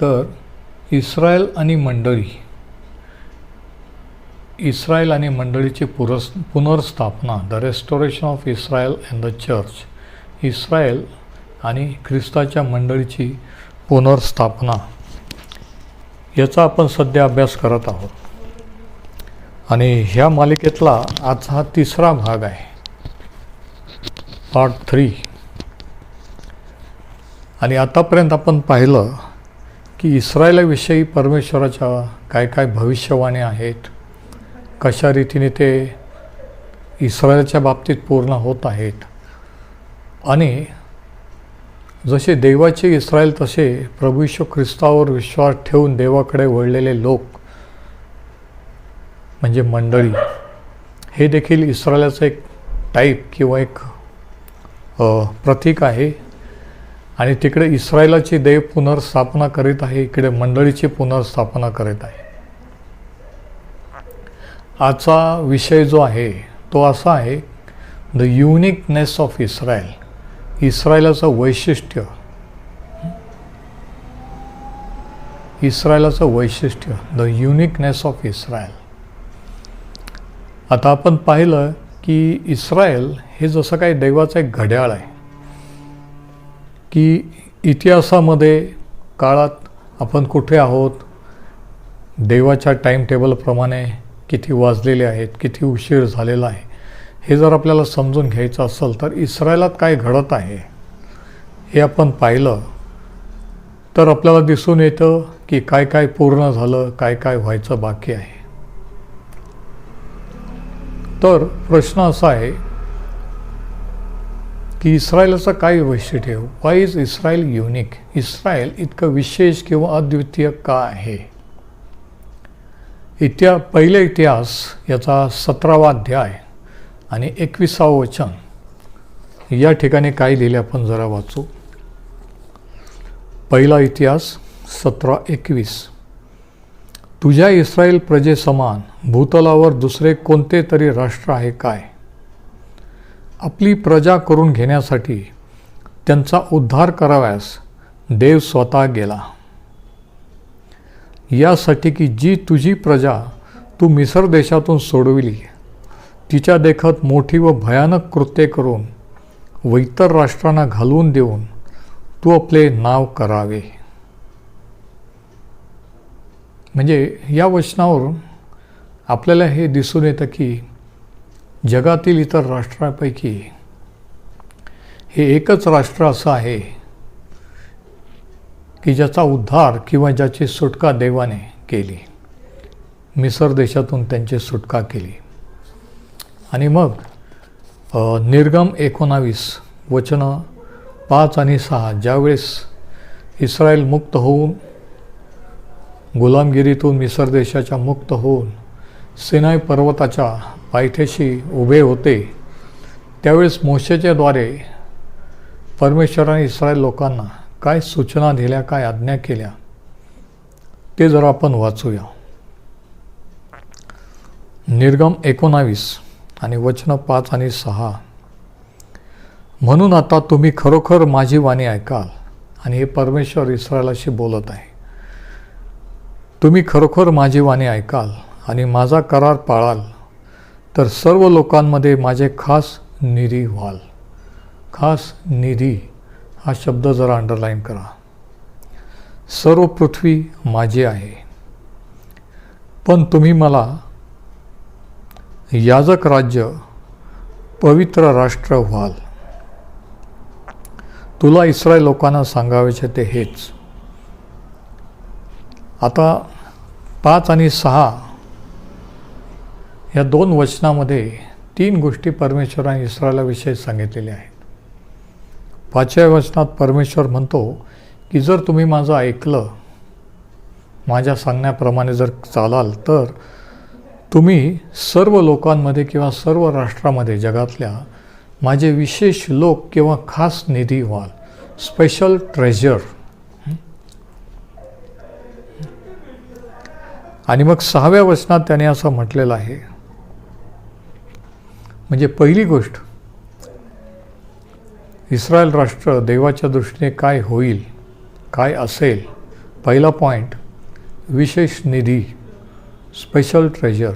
तर इस्रायल आणि मंडळी इस्रायल आणि मंडळीची पुरस पुनर्स्थापना the restoration of Israel and the church Israel आणि ख्रिस्ताच्या मंडळीची पुनर्स्थापना याचा आपण सध्या अभ्यास करत आहोत. आणि ह्या मालिकेतला आज हा तिसरा भाग आहे. पार्ट थ्री आणि आतापर्यंत आपण पाहिलं की इस्रायलाविषयी परमेश्वराच्या काय काय भविष्यवाणी आहेत? कशा रीतीने ते इस्रायलच्या बाबतीत पूर्ण होत आहेत? आणि जसे देवाचे इस्रायल तसे प्रभू ख्रिस्तावर विश्वास ठेवून देवाकडे वळलेले लोक म्हणजे मंडळी हे देखील इस्रायलाचं एक टाईप किंवा एक प्रतीक आहे. आणि तिकडे इस्रायलाची देव पुनर्स्थापना करीत आहे इकडे मंडळीची पुनर्स्थापना करीत आहे. आजचा विषय जो आहे तो असा आहे द युनिकनेस ऑफ इस्रायल इस्रायलाचं वैशिष्ट्य. इस्रायलाचं वैशिष्ट्य द युनिकनेस ऑफ इस्रायल आता आपण पाहिलं की इस्रायल हे जसं काही देवाचं एक घड्याळ आहे. की इतिहासामध्ये काळात आपण कुठे आहोत देवाच्या टाईम टेबलप्रमाणे किती वाजलेले आहेत किती उशीर झालेला आहे हे जर आपल्याला समजून घ्यायचं असेल तर इस्रायलात काय घडत आहे हे आपण पाहिलं तर आपल्याला दिसून येतं की काय काय पूर्ण झालं काय काय व्हायचं बाकी आहे. तर प्रश्न असा आहे की इस्रायलाचं काय वैशिष्ट्य why is Israel unique Israel इतकं विशेष किंवा अद्वितीय का आहे? इतिहा पहिले इतिहास याचा सतरावा अध्याय आणि एकविसावं वचन. या ठिकाणी काय लिहिले आपण जरा वाचू. पहिला इतिहास सतरा एकवीस. तुझ्या इस्रायल प्रजेसमान भूतलावर दुसरे कोणते तरी राष्ट्र आहे काय? आपली प्रजा करून घेण्यासाठी त्यांचा उद्धार कराव्यास देव स्वतः गेला. यासाठी की जी तुझी प्रजा तू मिसर देशातून सोडविली तिच्या देखत मोठी व भयानक कृत्ये करून व इतर राष्ट्रांना घालवून देऊन तू आपले नाव करावे. म्हणजे या वचनावरून आपल्याला हे दिसून येतं की जगातील इतर राष्ट्रांपैकी हे एकच राष्ट्र असं आहे की ज्याचा उद्धार किंवा ज्याची सुटका देवाने केली. मिसर देशातून त्यांची सुटका केली. आणि मग निर्गम एकोणावीस वचनं पाच आणि सहा ज्यावेळेस इस्रायल मुक्त होऊन गुलामगिरीतून मिसर देशाच्या मुक्त होऊन सिनाई पर्वताच्या पायथ्याशी उभे होते. त्यावेळेस मोशेच्याद्वारे परमेश्वराने इस्रायल लोकांना काय सूचना दिल्या काय आज्ञा केल्या ते जरा आपण वाचूया. निर्गम एकोणावीस आणि वचन पाच आणि सहा. म्हणून आता तुम्ही खरोखर माझी वाणी ऐकाल आणि हे परमेश्वर इस्रायलाशी बोलत आहे. तुम्ही खरोखर माझी वाणी ऐकाल आणि माझा करार पाळाल तर सर्व लोकांमध्ये माझे खास निधी व्हाल. खास निधी हा शब्द जरा अंडरलाईन करा. सर्व पृथ्वी माझी आहे. पण तुम्ही मला याजक राज्य पवित्र राष्ट्र व्हाल. तुला इस्रायल लोकांना सांगावेचे ते हेच. आता पाच आणि सहा या दोन वचनामध्ये तीन गोष्टी परमेश्वराने इस्रायलाविषयी सांगितलेल्या आहेत. पाचव्या वचनात परमेश्वर म्हणतो की जर तुम्ही माझं ऐकलं माझ्या सांगण्याप्रमाणे जर चालाल तर तुम्ही सर्व लोकांमध्ये किंवा सर्व राष्ट्रामध्ये जगातल्या माझे विशेष लोक किंवा खास निधी व्हाल. Special treasure. आणि मग सहाव्या वचनात त्याने असं म्हटलेलं आहे म्हणजे पहिली गोष्ट इस्रायल राष्ट्र देवाच्या दृष्टीने काय होईल काय असेल पहिला पॉईंट विशेष निधी स्पेशल ट्रेजर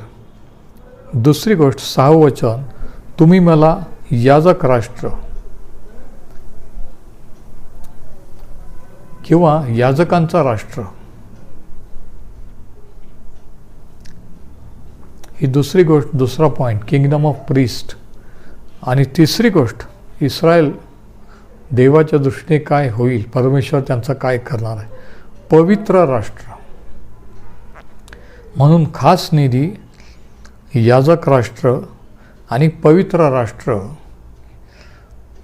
दुसरी गोष्ट सहावचन तुम्ही मला याजक राष्ट्र किंवा याजकांचा राष्ट्र ही दुसरी गोष्ट दुसरा पॉईंट किंगडम ऑफ प्रिस्ट आणि तिसरी गोष्ट इस्रायल देवाच्या दृष्टीने काय होईल? परमेश्वर त्यांचं काय करणार आहे? पवित्र राष्ट्र. म्हणून खास निधी याजक राष्ट्र आणि पवित्र राष्ट्र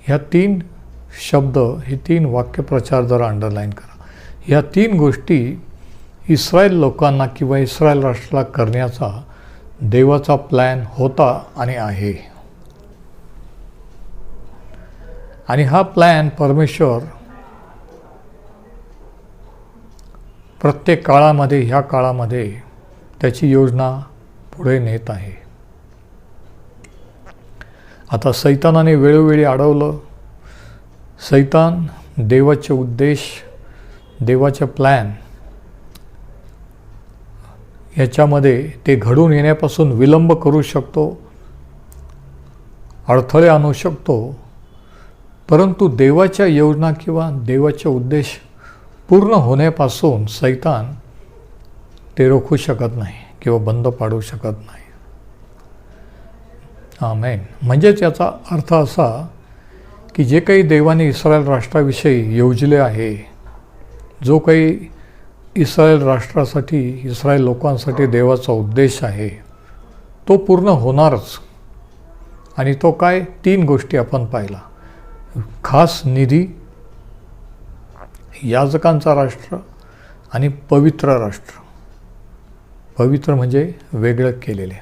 ह्या तीन शब्द हे तीन वाक्यप्रचार जरा अंडरलाईन करा. ह्या तीन गोष्टी इस्रायल लोकांना किंवा इस्रायल राष्ट्राला करण्याचा देवाचा प्लॅन होता आणि आहे. आणि हा प्लॅन परमेश्वर प्रत्येक काळामध्ये ह्या काळामध्ये त्याची योजना पुढे नेत आहे. आता सैतानाने वेळोवेळी अडवलं. सैतान देवाचे उद्देश देवाचे प्लॅन याच्यामध्ये ते घडून येण्यापासून विलंब करू शकतो अडथळे आणू शकतो. परंतु देवाच्या योजना किंवा देवाचे उद्देश पूर्ण होण्यापासून सैतान ते रोखू शकत नाही किंवा बंद पाडू शकत नाही. आमेन. म्हणजेच याचा अर्थ असा की जे काही देवाने इस्रायल राष्ट्राविषयी योजले आहे जो काही इस्रायल राष्ट्रासाठी इस्रायल लोकांसाठी देवाचा उद्देश आहे. तो पूर्ण होणारच. आणि तो काय? तीन गोष्टी आपण पाहिला. खास निधी याजकांचा राष्ट्र आणि पवित्र राष्ट्र. पवित्र म्हणजे वेगळं केलेले.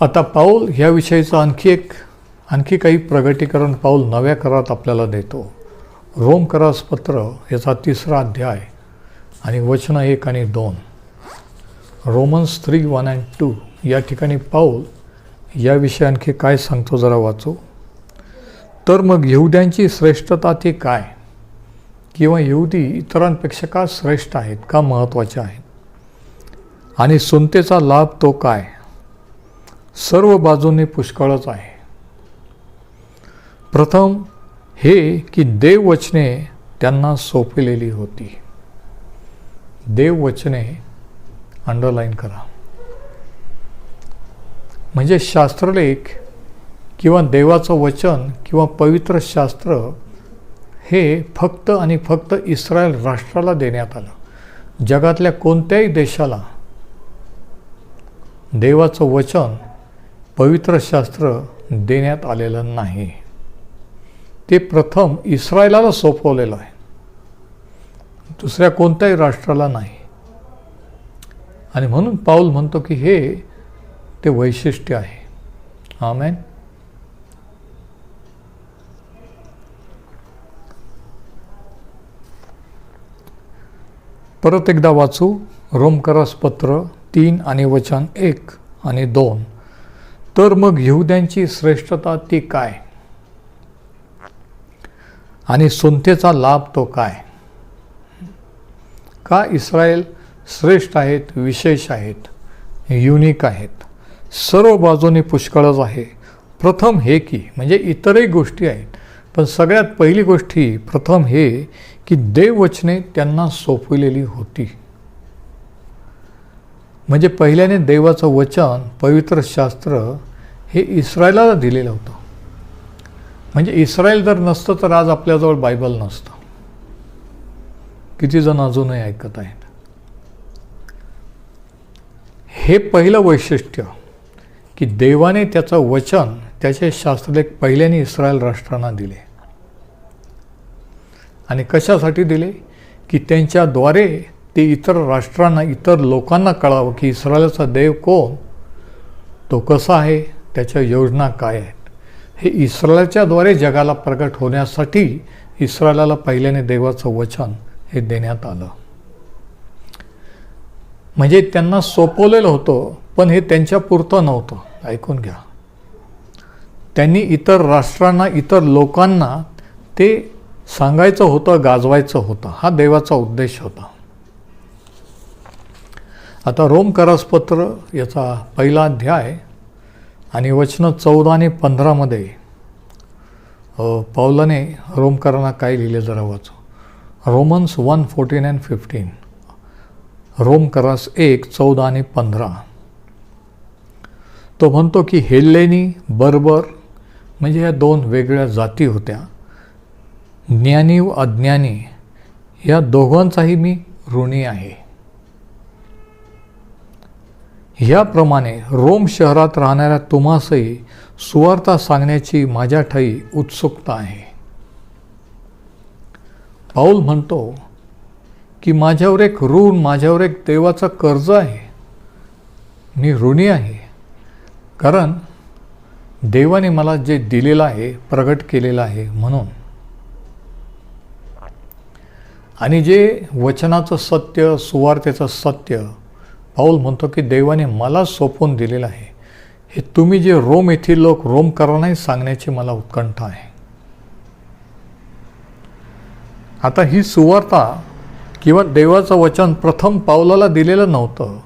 आता पाऊल ह्याविषयीचं आणखी एक आणखी काही प्रगटीकरण पाऊल नव्या करात आपल्याला देतो. रोम पत्र याचा तिसरा अध्याय आणि वचन एक आणि दोन. Romans three one and two या ठिकाणी पाऊल याविषयी आणखी काय सांगतो जरा वाचू. तर मग यहुद्यांची श्रेष्ठता ती काय? किंवा यहुदी इतरांपेक्षा का श्रेष्ठ आहेत का महत्त्वाचे आहेत? आणि सुनतेचा लाभ तो काय? सर्व बाजूंनी पुष्कळच आहे. प्रथम हे की देववचने त्यांना सोपलेली होती. देववचने अंडरलाईन करा. म्हणजे शास्त्रलेख किंवा देवाचं वचन किंवा पवित्र शास्त्र हे फक्त आणि फक्त इस्रायल राष्ट्राला देण्यात आलं. जगातल्या कोणत्याही देशाला देवाचं वचन पवित्र शास्त्र देण्यात आलेलं नाही. ते प्रथम इस्रायलाला सोपवलेलं आहे. दुसऱ्या कोणत्याही राष्ट्राला नाही. आणि म्हणून पाऊल म्हणतो की हे ते वैशिष्ट्य आहे. आमेन. परत एकदा वाचू. रोमकरास पत्र तीन आणि वचन एक आणि दोन. तर मग येऊद्यांची श्रेष्ठता ती काय? आणि सुनतेचा लाभ तो काय? का इस्रायल श्रेष्ठ आहेत विशेष आहेत युनिक आहेत? सर्व बाजूने पुष्कळच आहे. प्रथम हे की म्हणजे इतरही गोष्टी आहेत पण सगळ्यात पहिली गोष्टी प्रथम हे की देववचने त्यांना सोपविलेली होती. म्हणजे पहिल्याने देवाचं वचन पवित्र शास्त्र हे इस्रायलाला दिलेलं होतं. म्हणजे इस्रायल जर नसतं तर आज आपल्याजवळ बायबल नसतं. किती जण अजूनही ऐकत आहेत? हे पहिलं वैशिष्ट्य की देवाने त्याचं वचन त्याचे शास्त्रलेख पहिल्याने इस्रायल राष्ट्रांना दिले. आणि कशासाठी दिले? की त्यांच्याद्वारे ते इतर राष्ट्रांना इतर लोकांना कळावं की इस्रायलचा देव कोण तो कसा आहे त्याच्या योजना काय आहेत. हे इस्रायलच्याद्वारे जगाला प्रगट होण्यासाठी इस्रायलाला पहिल्याने देवाचं वचन हे देण्यात आलं. म्हणजे त्यांना सोपवलेलं होतं पण हे त्यांच्या पुरतं नव्हतं. ऐकून घ्या. त्यांनी इतर राष्ट्रांना इतर लोकांना ते सांगायचं होतं गाजवायचं होतं. हा देवाचा उद्देश होता. आता रोम करासपत्र याचा पहिला अध्याय आणि वचनं चौदा आणि पंधरामध्ये पावलाने रोमकरांना काय लिहिले जरा वाचू. Romans one fourteen and fifteen. रोमकरास एक चौदा आणि पंधरा. तो म्हणतो की हेल्लेनी बर्बर म्हणजे या दोन वेगळ्या जाती होत्या. ज्ञानी व अज्ञानी या दोघांचाही मी ऋणी आहे. ह्याप्रमाणे रोम शहरात राहणाऱ्या तुम्हासही सुवार्ता सांगण्याची माझ्या ठाई उत्सुकता आहे. पाऊल म्हणतो की माझ्यावर एक ऋण माझ्यावर एक देवाचं कर्ज आहे. मी ऋणी आहे. कारण देवाने मला जे दिलेलं आहे प्रगट केलेलं आहे म्हणून. आणि जे वचनाचं सत्य सुवार्थेचं सत्य पाऊल म्हणतो की देवाने मला सोपवून दिलेलं आहे. हे तुम्ही जे रोम येथील लोक रोमकरांनाही सांगण्याची मला उत्कंठा आहे. आता ही सुवार्ता किंवा देवाचं वचन प्रथम पावलाला दिलेलं नव्हतं.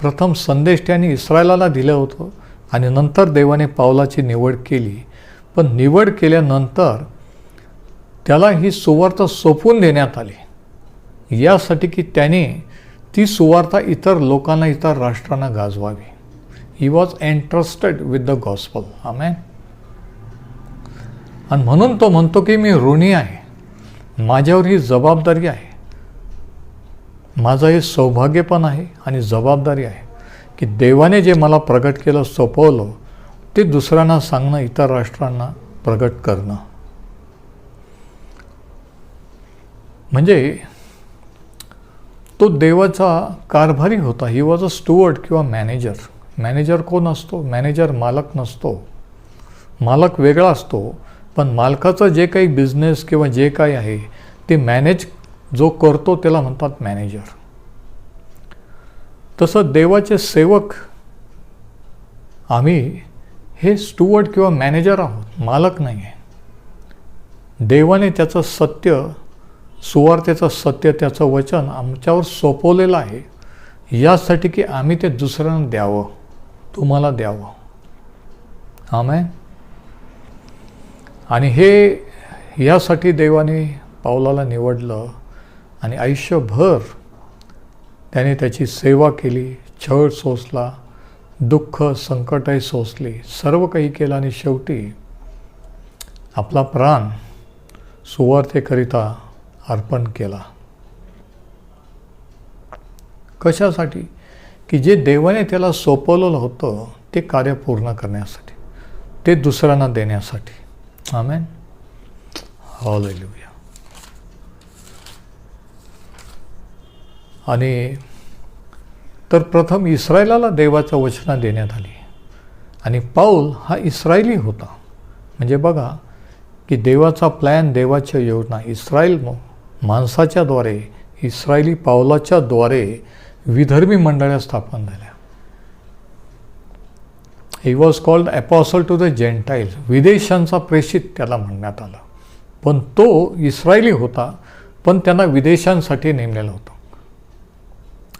प्रथम संदेश त्याने इस्रायलाला दिलं होतं आणि नंतर देवाने पावलाची निवड केली. पण निवड केल्यानंतर त्याला ही सुवार्ता सोपवून देण्यात आली. यासाठी की त्याने ती सुवार्ता इतर लोकांना इतर राष्ट्रांना गाजवावी. He was entrusted with the gospel amen आणि म्हणून तो म्हणतो की मी ऋणी आहे. माझ्यावर ही जबाबदारी आहे. माझं हे सौभाग्य पण आहे आणि जबाबदारी आहे की देवाने जे मला प्रगट केलं सोपवलं ते दुसऱ्यांना सांगणं इतर राष्ट्रांना प्रगट करणं. म्हणजे तो देवाचा कारभारी होता. ही वॉज अ स्टुअर्ड किंवा मॅनेजर मॅनेजर कोण असतो? मॅनेजर मालक नसतो. मालक वेगळा असतो. पण मालकाचं जे काही बिझनेस किंवा जे काही आहे ते मॅनेज जो करतो त्याला म्हणतात मॅनेजर तसं देवाचे सेवक आम्ही हे स्टुअर्ड किंवा मॅनेजर आहोत. मालक नाही आहे देवाने त्याचं सत्य सुवार्थेचं सत्य त्याचं वचन आमच्यावर सोपवलेलं आहे. यासाठी की आम्ही ते दुसऱ्यांना द्यावं तुम्हाला द्यावं. आमेन. आणि हे यासाठी देवाने पावलाला निवडलं आणि आयुष्यभर त्याने त्याची सेवा केली छळ सोसला दुःख संकटही सोसली सर्व काही केलं आणि शेवटी आपला प्राण सुवार्थेकरिता अर्पण केला. कशासाठी? की जे देवाने त्याला सोपवलेलं होतं ते कार्य पूर्ण करण्यासाठी ते दुसऱ्यांना देण्यासाठी. आमेन. हॉलेलुया. आणि तर प्रथम इस्रायलाला देवाचं वचना देण्यात आली. आणि पाऊल हा इस्रायली होता. म्हणजे बघा की देवाचा प्लॅन देवाच्या योजना इस्रायल माणसाच्याद्वारे इस्रायली पावलाच्या द्वारे विधर्मी मंडळ्या स्थापन झाल्या. He was called apostle to the gentiles विदेशांचा प्रेषित त्याला म्हणण्यात आला. पण तो इस्रायली होता पण त्यांना विदेशांसाठी नेमलेला होता.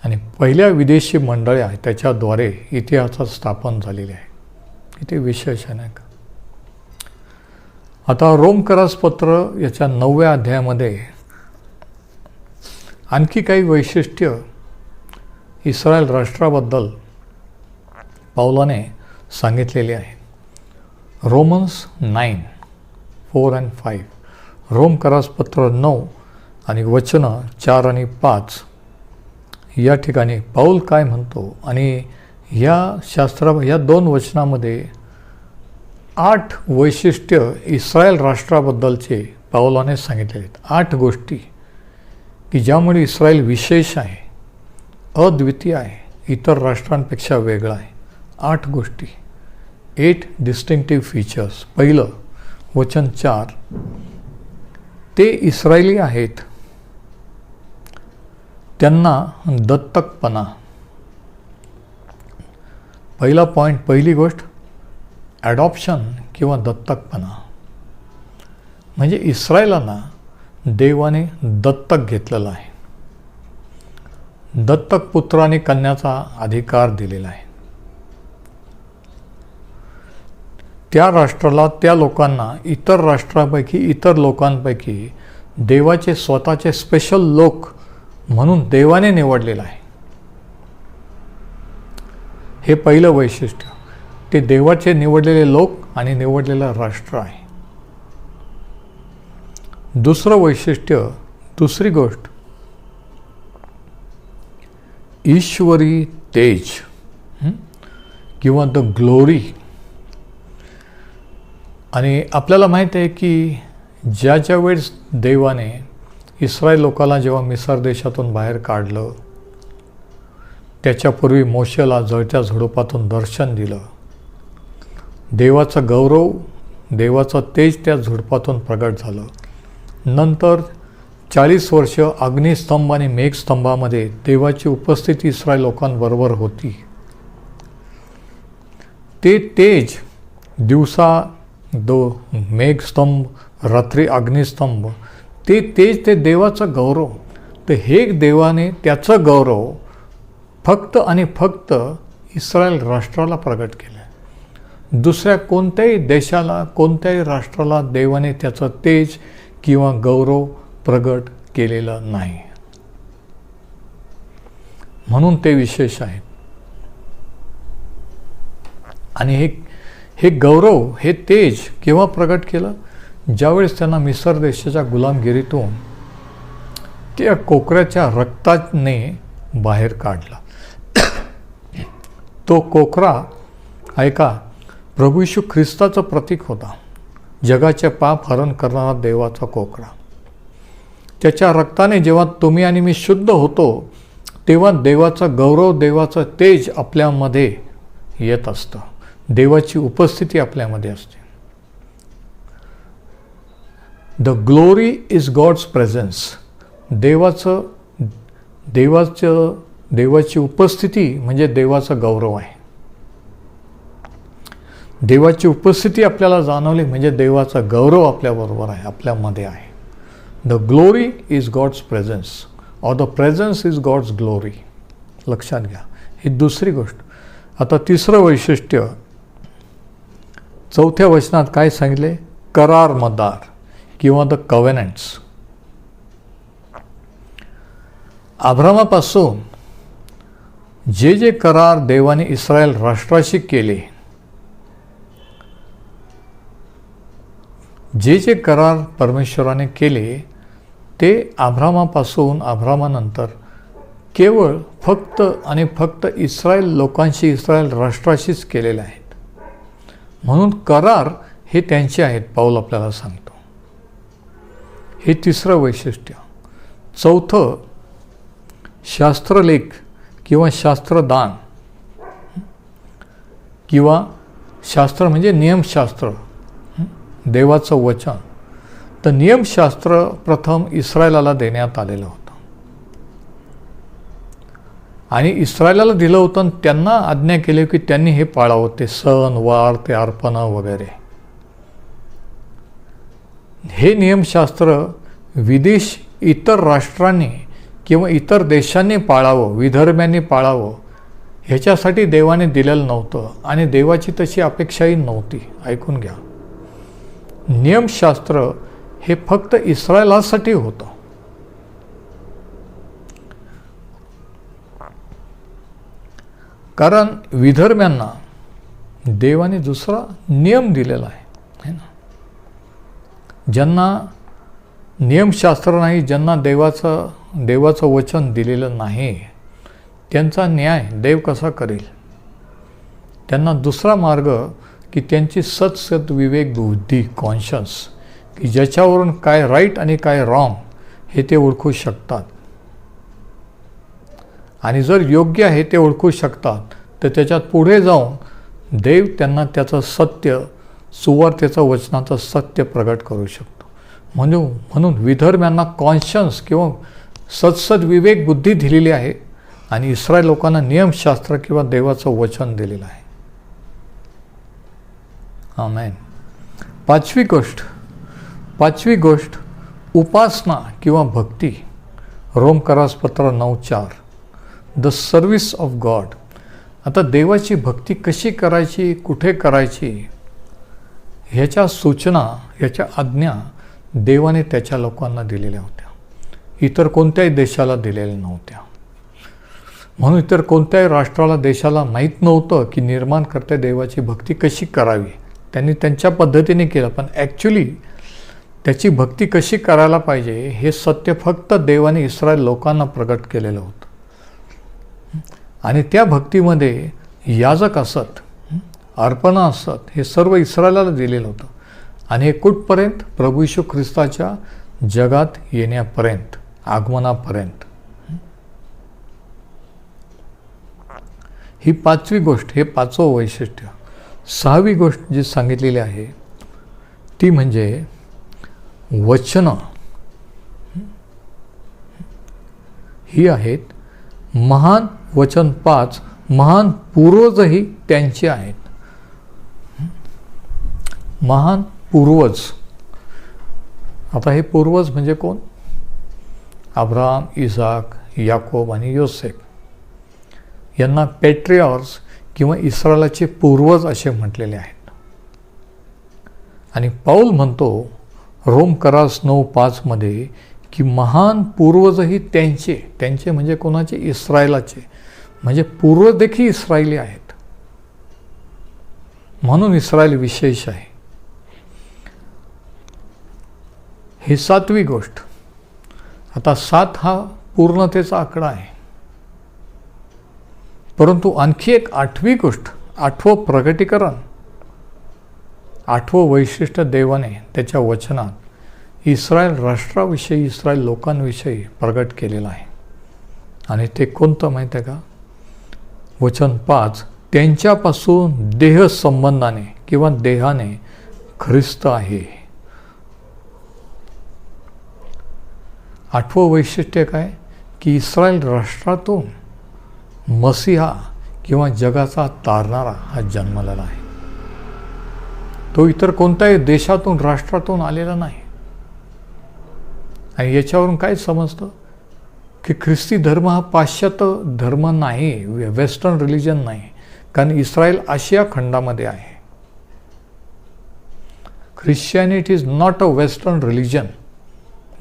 आणि पहिल्या विदेशी मंडळ्या त्याच्याद्वारे इतिहासात स्थापन झालेली आहे इथे विशेष आहे नाही का? आता रोमकरास पत्र याच्या नवव्या अध्यायामध्ये आणखी काही वैशिष्ट्य इस्रायल राष्ट्राबद्दल पावलाने सांगितलेले आहे Romans nine four and five Rome करासपत्र नऊ आणि वचनं चार आणि पाच या ठिकाणी पाऊल काय म्हणतो? आणि या शास्त्रा या दोन वचनामध्ये आठ वैशिष्ट्य इस्रायल राष्ट्राबद्दलचे पावलाने सांगितले आहेत. आठ गोष्टी. की ज्यामुळे इस्रायल विशेष आहे अद्वितीय आहे इतर राष्ट्रांपेक्षा वेगळा आहे. आठ गोष्टी. Eight distinctive features. पहिलं वचन चार. ते इस्रायली आहेत. त्यांना दत्तकपणा. पहिला पॉईंट पहिली गोष्ट ॲडॉप्शन किंवा दत्तकपणा. म्हणजे इस्रायलांना देवाने दत्तक घेतलेला आहे. दत्तक पुत्राने कन्याचा अधिकार दिलेला आहे. त्या राष्ट्राला त्या लोकांना इतर राष्ट्रापैकी इतर लोकांपैकी देवाचे स्वतःचे स्पेशल लोक म्हणून देवाने निवडलेलं आहे. हे पहिलं वैशिष्ट्य. ते देवाचे निवडलेले लोक आणि निवडलेलं राष्ट्र आहे. दुसरं वैशिष्ट्य दुसरी गोष्ट ईश्वरी तेज किंवा द ग्लोरी. आणि आपल्याला माहीत आहे की ज्या ज्या वेळेस देवाने इस्रायल लोकाला जेव्हा मिसर देशातून बाहेर काढलं त्याच्यापूर्वी मोशेला जळत्या झुडपातून दर्शन दिलं देवाचं गौरव देवाचं तेज त्या झुडपातून प्रगट झालं. नंतर चाळीस वर्ष अग्निस्तंभ आणि मेघस्तंभामध्ये देवाची उपस्थिती इस्रायल लोकांबरोबर होती. ते तेज दिवसा दो मेघस्तंभ रात्री अग्निस्तंभ. ते तेज ते देवाचं गौरव. तर हे देवाने त्याचं गौरव फक्त आणि फक्त इस्रायल राष्ट्राला प्रगट केलं. दुसऱ्या कोणत्याही देशाला कोणत्याही राष्ट्राला देवाने त्याचं तेज किंवा गौरव प्रगट केलेलं नाही. म्हणून ते विशेष आहेत. आणि हे हे गौरव हे तेज केव्हा प्रगट केलं? ज्यावेळेस त्यांना मिसर देशाच्या गुलामगिरीतून त्या कोकऱ्याच्या रक्ताने बाहेर काढला. तो कोकरा ऐका प्रभू यशू ख्रिस्ताचं प्रतीक होता. जगाचे पाप हरण करणारा देवाचा कोकरा. त्याच्या रक्ताने जेव्हा तुम्ही आणि मी शुद्ध होतो तेव्हा देवाचा गौरव देवाचं तेज आपल्यामध्ये येत असतं. देवाची उपस्थिती आपल्यामध्ये असते. The glory is God's presence देवाचं देवाचं देवाची उपस्थिती म्हणजे देवाचा गौरव आहे. देवाची उपस्थिती आपल्याला जाणवली म्हणजे देवाचा गौरव आपल्याबरोबर आहे आपल्यामध्ये आहे. The glory is God's presence or the presence is God's glory लक्षात घ्या. ही दुसरी गोष्ट. आता तिसरं वैशिष्ट्य. चौथ्या वचनात काय सांगितले? करार मदार किंवा द कवेनंट्स आभ्रामापासून जे जे करार देवाने इस्रायल राष्ट्राशी केले जे जे करार परमेश्वराने केले ते आभ्रामापासून आभ्रामानंतर केवळ फक्त आणि फक्त इस्रायल लोकांशी इस्रायल राष्ट्राशीच केलेले आहेत. म्हणून करार हे त्यांचे आहेत पाऊल आपल्याला सांगतो. हे तिसरं वैशिष्ट्य. चौथं शास्त्रलेख किंवा शास्त्रदान किंवा शास्त्र म्हणजे नियमशास्त्र. देवाचं वचन. तर नियमशास्त्र प्रथम इस्रायलाला देण्यात आलेलं होतं. आणि इस्रायलाला दिलं होतं आणि त्यांना आज्ञा केली की त्यांनी हे पाळावं ते सण वार ते अर्पणं वगैरे. हे नियमशास्त्र विदेश इतर राष्ट्रांनी किंवा इतर देशांनी पाळावं विधर्म्यांनी पाळावं ह्याच्यासाठी देवाने दिलेलं नव्हतं. आणि देवाची तशी अपेक्षाही नव्हती. ऐकून घ्या. नियमशास्त्र हे फक्त इस्रायलासाठी होतं. कारण विधर्म्यांना देवाने दुसरा नियम दिलेला आहे. है ना? ज्यांना नियमशास्त्र नाही ज्यांना देवाचं देवाचं वचन दिलेलं नाही त्यांचा न्याय देव कसा करेल? त्यांना दुसरा मार्ग की त्यांची सतसत विवेक बुद्धी कॉन्शन्स की ज्याच्यावरून काय राईट आणि काय रॉंग हे ते ओळखू शकतात. आणि जर योग्य आहे ते ओळखू शकतात तर त्याच्यात पुढे जाऊन देव त्यांना त्याचं सत्य सुवार्थेचं वचनाचं सत्य प्रगट करू शकतो. म्हणून म्हणून विदर्भ्यांना कॉन्शन्स किंवा सत्सद विवेक बुद्धी दिलेली आहे आणि इस्रायल लोकांना नियमशास्त्र किंवा देवाचं वचन दिलेलं आहे. आमेन पाचवी गोष्ट पाचवी गोष्ट उपासना किंवा भक्ती. रोमकरासपत्र नऊ चार. द सर्विस ऑफ गॉड आता देवाची भक्ती कशी करायची कुठे करायची? ह्याच्या सूचना ह्याच्या आज्ञा देवाने त्याच्या लोकांना दिलेल्या होत्या. इतर कोणत्याही देशाला दिलेल्या नव्हत्या. म्हणून इतर कोणत्याही राष्ट्राला देशाला माहीत नव्हतं की निर्माणकर्त्या देवाची भक्ती कशी करावी. त्यांनी त्यांच्या पद्धतीने केलं पण ॲक्च्युली त्याची भक्ती कशी करायला पाहिजे हे सत्य फक्त देवाने इस्रायल लोकांना प्रगट केलेलं होतं. आणि त्या भक्तीमध्ये याजक असत अर्पणा असत हे सर्व इस्रायलाला दिलेलं होतं. आणि हे कुठपर्यंत? प्रभू यशू ख्रिस्ताच्या जगात येण्यापर्यंत आगमनापर्यंत. ही पाचवी गोष्ट हे पाचवं वैशिष्ट्य. सहावी गोष्ट जी सांगितलेली आहे ती म्हणजे वचनं. ही आहेत महान वचन पाच महान पूर्वजही त्यांचे आहेत. महान पूर्वज. आता हे पूर्वज म्हणजे कोण? अब्राम इसाक याकोब आणि योसेफ. यांना पेट्रियॉर्स किंवा इस्रायलाचे पूर्वज असे म्हटलेले आहेत. आणि पाऊल म्हणतो रोम करास नऊ पाचमध्ये की महान पूर्वजही त्यांचे त्यांचे म्हणजे कोणाचे? इस्रायलाचे. म्हणजे पूर्वदेखील इस्रायली आहेत. म्हणून इस्रायल विशेष आहे. ही सातवी गोष्ट. आता सात हा पूर्णतेचा आकडा आहे. परंतु आणखी एक आठवी गोष्ट आठवं प्रगटीकरण. आठवं वैशिष्ट्य देवाने त्याच्या वचनात इस्रायल राष्ट्राविषयी इस्रायल लोकांविषयी प्रगट केलेलं आहे. आणि ते कोणतं माहीत आहे का? वचन पाच त्यांच्यापासून देह संबंधाने किंवा देहाने ख्रिस्त आहे. आठवं वैशिष्ट्य काय? की इस्रायल राष्ट्रातून मसिहा किंवा जगाचा तारणारा हा जन्मलेला आहे. तो इतर कोणत्याही देशातून राष्ट्रातून आलेला नाही. आणि याच्यावरून काय समजतं? की ख्रिस्ती धर्म हा पाश्चात्य धर्म नाही वेस्टर्न रिलिजन नाही कारण इस्रायल आशिया खंडामध्ये आहे. Christianity is not a western religion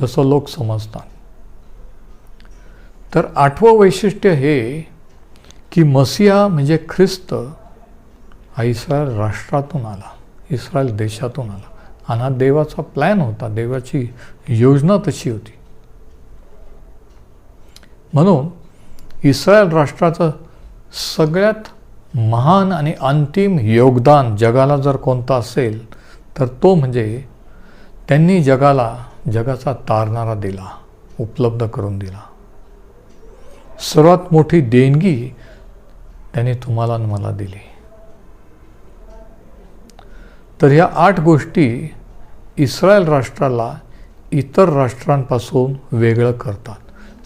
जसं लोक समजतात. तर आठवं वैशिष्ट्य हे की मसिया म्हणजे ख्रिस्त हा इस्रायल राष्ट्रातून आला इस्रायल देशातून आला. आणि हा देवाचा प्लॅन होता देवाची योजना तशी होती. म्हणून इस्रायल राष्ट्राचं सगळ्यात महान आणि अंतिम योगदान जगाला जर कोणतं असेल तर तो म्हणजे त्यांनी जगाला जगाचा तारणारा दिला उपलब्ध करून दिला. सर्वात मोठी देणगी त्यांनी तुम्हाला आणि मला दिली. तर ह्या आठ गोष्टी इस्रायल राष्ट्राला इतर राष्ट्रांपासून वेगळं करतात.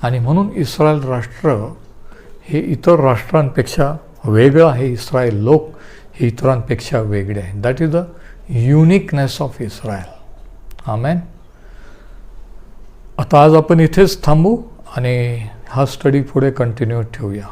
आणि म्हणून इस्रायल राष्ट्र हे इतर राष्ट्रांपेक्षा वेगळं आहे. इस्रायल लोक हे इतरांपेक्षा वेगळे आहे that is the uniqueness of Israel amen आता आज आपण इथेच थांबू आणि हा स्टडी पुढे कंटिन्यू ठेवूया.